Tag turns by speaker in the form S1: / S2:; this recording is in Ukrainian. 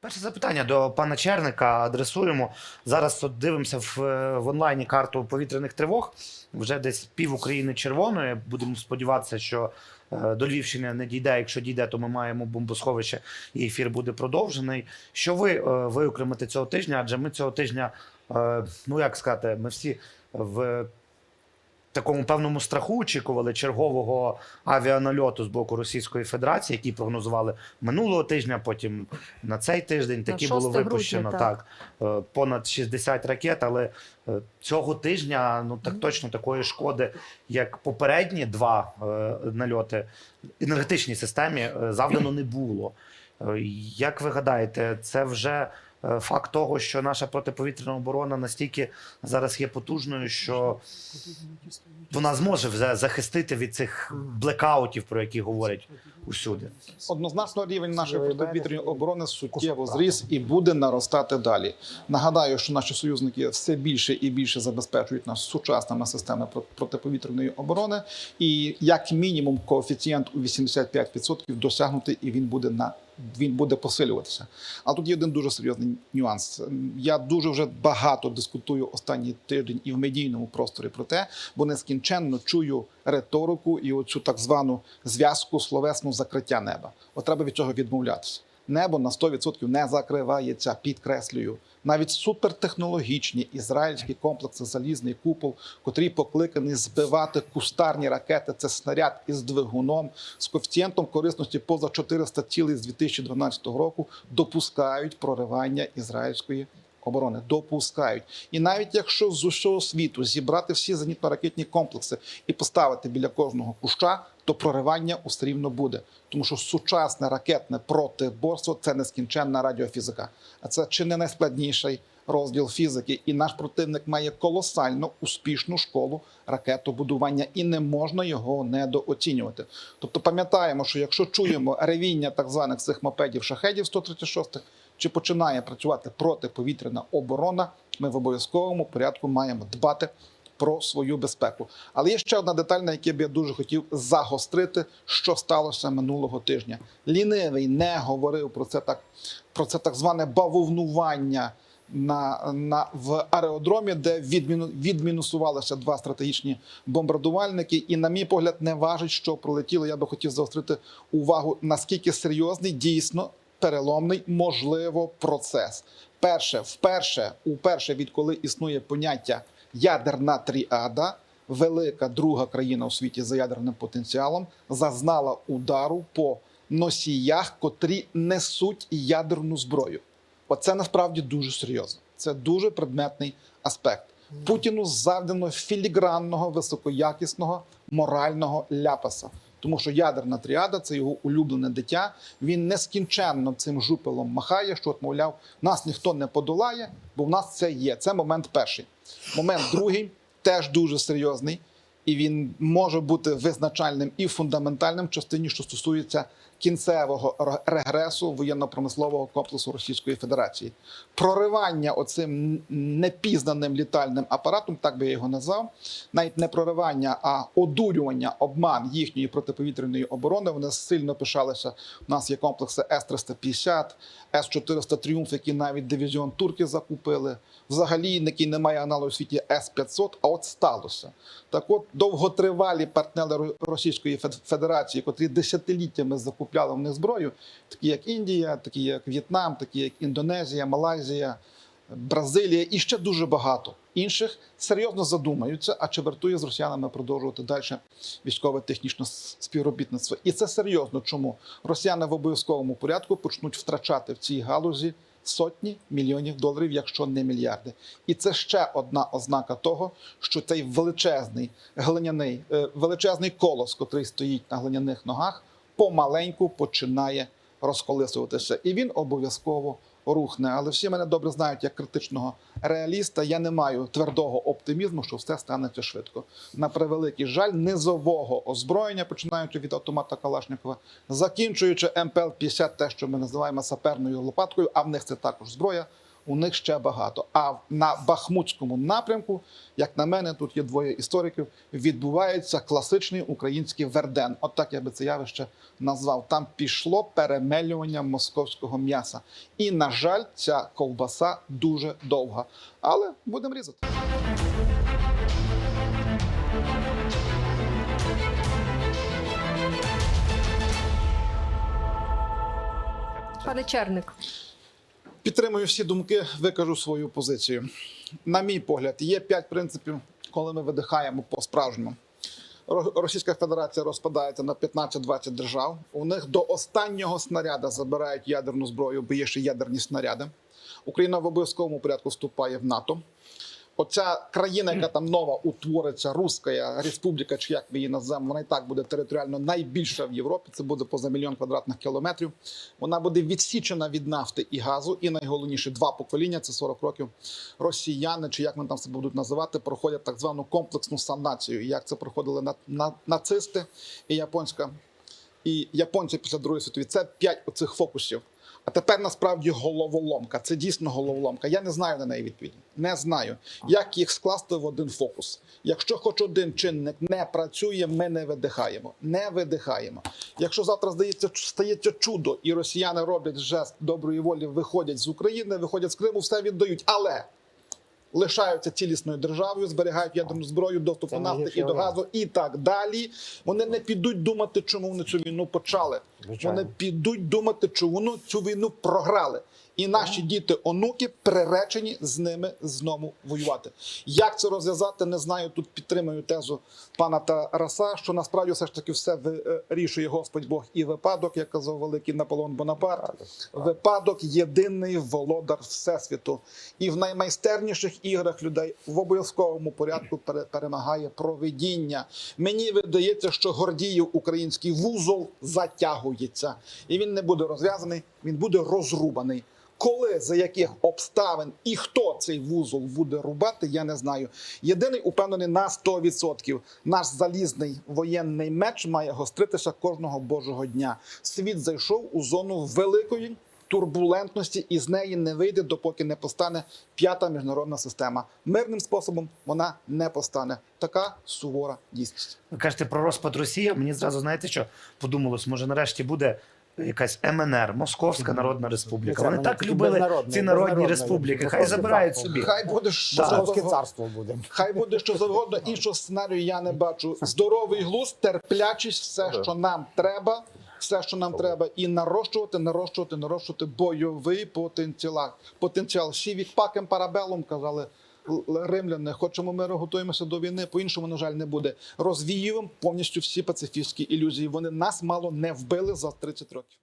S1: Перше запитання до пана Черника адресуємо. Зараз от дивимося в, е, в онлайні карту повітряних тривог. Вже десь пів України червоної. Будемо сподіватися, що е, до Львівщини не дійде. Якщо дійде, то ми маємо бомбосховище і ефір буде продовжений. Що ви е, виокремите цього тижня? Адже ми цього тижня, ну як сказати, ми всі в такому певному страху очікували чергового авіанальоту з боку Російської Федерації, які прогнозували минулого тижня, потім на цей тиждень. Такі
S2: 6
S1: було
S2: грудня,
S1: випущено
S2: так.
S1: так. е, понад 60 ракет. Але е, цього тижня ну так точно такої шкоди, як попередні два е, нальоти енергетичній системі завдано не було. Як ви гадаєте, це вже факт того, що наша протиповітряна оборона настільки зараз є потужною, що вона зможе захистити від цих блекаутів, про які говорять усюди.
S3: Однозначно рівень нашої протиповітряної оборони суттєво зріс і буде наростати далі. Нагадаю, що наші союзники все більше і більше забезпечують нас сучасними системами про- протиповітряної оборони, і як мінімум коефіцієнт у 85% досягнутий, і він буде на він буде посилюватися. А тут є один дуже серйозний нюанс. Я дуже вже багато дискутую останній тиждень і в медійному просторі про те, бо нескінченно чую риторику і оцю так звану зв'язку словесну закриття неба. От треба від цього відмовлятися. Небо на 100% не закривається, підкреслюю. Навіть супертехнологічні ізраїльські комплекси Залізний купол, котрі покликані збивати кустарні ракети. Це снаряд із двигуном з коефіцієнтом корисності поза 400 цілей з 2012 року, допускають проривання ізраїльської оборони. Допускають. І навіть якщо з усього світу зібрати всі зенітно-ракетні комплекси і поставити біля кожного куща, то проривання усе рівно буде. Тому що сучасне ракетне протиборство це нескінченна радіофізика. А це чи не найскладніший розділ фізики. І наш противник має колосально успішну школу ракетобудування, і не можна його недооцінювати. Тобто пам'ятаємо, що якщо чуємо ревіння так званих цих мопедів шахедів 136 чи починає працювати протиповітряна оборона, ми в обов'язковому порядку маємо дбати про свою безпеку. Але є ще одна деталь, на якій б я дуже хотів загострити, що сталося минулого тижня. Лінивий не говорив про це так, про це так зване бавовнування. На, на в аеродромі, де відміну, відмінусувалися два стратегічні бомбардувальники, і, на мій погляд, не важить, що пролетіло. Я би хотів заострити увагу, наскільки серйозний дійсно переломний можливо процес. Перше, вперше, уперше, відколи існує поняття ядерна тріада, велика друга країна у світі за ядерним потенціалом, зазнала удару по носіях, котрі несуть ядерну зброю. Оце насправді дуже серйозно. Це дуже предметний аспект. Путіну завдано філігранного, високоякісного морального ляпаса. Тому що ядерна тріада це його улюблене дитя. Він нескінченно цим жупелом махає, що от, мовляв, нас ніхто не подолає, бо в нас це є. Це момент перший. Момент другий теж дуже серйозний, і він може бути визначальним і фундаментальним в частині, що стосується кінцевого регресу воєнно-промислового комплексу Російської Федерації. Проривання оцим непізнаним літальним апаратом, так би я його назвав, навіть не проривання, а одурювання, обман їхньої протиповітряної оборони. Вони сильно пишалися. У нас є комплекси С-350, С-400 Тріумф, які навіть дивізіон турки закупили. Взагалі, який не має аналогу у світі С-500, а от сталося. Так от довготривалі партнери Російської Федерації, котрі десятиліттями закупляли в них зброю, такі як Індія, такі як В'єтнам, такі як Індонезія, Малайзія, Бразилія і ще дуже багато інших серйозно задумаються, а чи вартує з росіянами продовжувати далі військове технічне співробітництво. І це серйозно. Чому росіяни в обов'язковому порядку почнуть втрачати в цій галузі сотні мільйонів доларів, якщо не мільярди. І це ще одна ознака того, що цей величезний глиняний, е, величезний колос, котрий стоїть на глиняних ногах, помаленьку починає розколисуватися. І він обов'язково рухне. Але всі мене добре знають як критичного реаліста. Я не маю твердого оптимізму, що все станеться швидко. На превеликий жаль, низового озброєння, починаючи від автомата Калашникова, закінчуючи МПЛ-50, те, що ми називаємо саперною лопаткою, а в них це також зброя. У них ще багато. А на Бахмутському напрямку, як на мене, тут є двоє істориків. Відбувається класичний український верден. От так я би це явище назвав. Там пішло перемелювання московського м'яса. І, на жаль, ця ковбаса дуже довга. Але будемо різати.
S2: Пане Черник,
S3: Підтримую всі думки, викажу свою позицію. На мій погляд, є п'ять принципів, коли ми видихаємо по-справжньому. Російська Федерація розпадається на 15-20 держав. У них до останнього снаряда забирають ядерну зброю, бо є ще ядерні снаряди. Україна в обов'язковому порядку вступає в НАТО. Оця країна, яка там нова утвориться, Руська Республіка, чи як ми її назвемо, вона і так буде територіально найбільша в Європі. Це буде поза мільйон квадратних кілометрів. Вона буде відсічена від нафти і газу. І найголовніше два покоління це 40 років. Росіяни, чи як вони там себе будуть називати, проходять так звану комплексну санацію. Як це проходили на, на, нацисти і японська і японці після Другої світової. Це п'ять оцих фокусів. А тепер насправді головоломка. Це дійсно головоломка. Я не знаю на неї відповіді. Не знаю, як їх скласти в один фокус. Якщо хоч один чинник не працює, ми не видихаємо. Не видихаємо. Якщо завтра здається, стається чудо, і росіяни роблять жест доброї волі, виходять з України, виходять з Криму, все віддають. Але лишаються цілісною державою, зберігають ядерну зброю, доступ до нафти і до газу, і так далі. Вони не підуть думати, чому вони цю війну почали.
S4: Звичайно.
S3: Вони підуть думати, чому вони цю війну програли. І наші діти, онуки приречені з ними знову воювати. Як це розв'язати, не знаю. Тут підтримую тезу пана Тараса, що насправді все ж таки все вирішує Господь Бог і випадок, як казав великий Наполеон Бонапарт. Випадок єдиний володар всесвіту, і в наймайстерніших іграх людей в обов'язковому порядку пере- перемагає провидіння. Мені видається, що Гордіїв український вузол затягується, і він не буде розв'язаний, він буде розрубаний. Коли за яких обставин і хто цей вузол буде рубати, я не знаю. Єдиний упевнений на 100%. Наш залізний воєнний меч має гостритися кожного божого дня. Світ зайшов у зону великої турбулентності, і з неї не вийде, допоки не постане п'ята міжнародна система. Мирним способом вона не постане. Така сувора дійсність.
S1: Ви кажете про розпад Росії. Мені зразу знаєте, що подумалось, може нарешті буде якась МНР, Московська Народна Республіка. Вони так любили
S4: безнародне,
S1: ці народні республіки. Хай забирають собі.
S3: Хай буде що
S4: Московське царство буде.
S3: Хай буде що завгодно, іншого сценарію я не бачу. Здоровий глузд, терплячість, все, що нам треба, все, що нам треба, і нарощувати, нарощувати, нарощувати бойовий потенціал. Потенціал. Від пакем парабелом казали римляни. Хочемо ми готуємося до війни. По іншому, на жаль, не буде. Розвіюємо повністю всі пацифістські ілюзії. Вони нас мало не вбили за 30 років.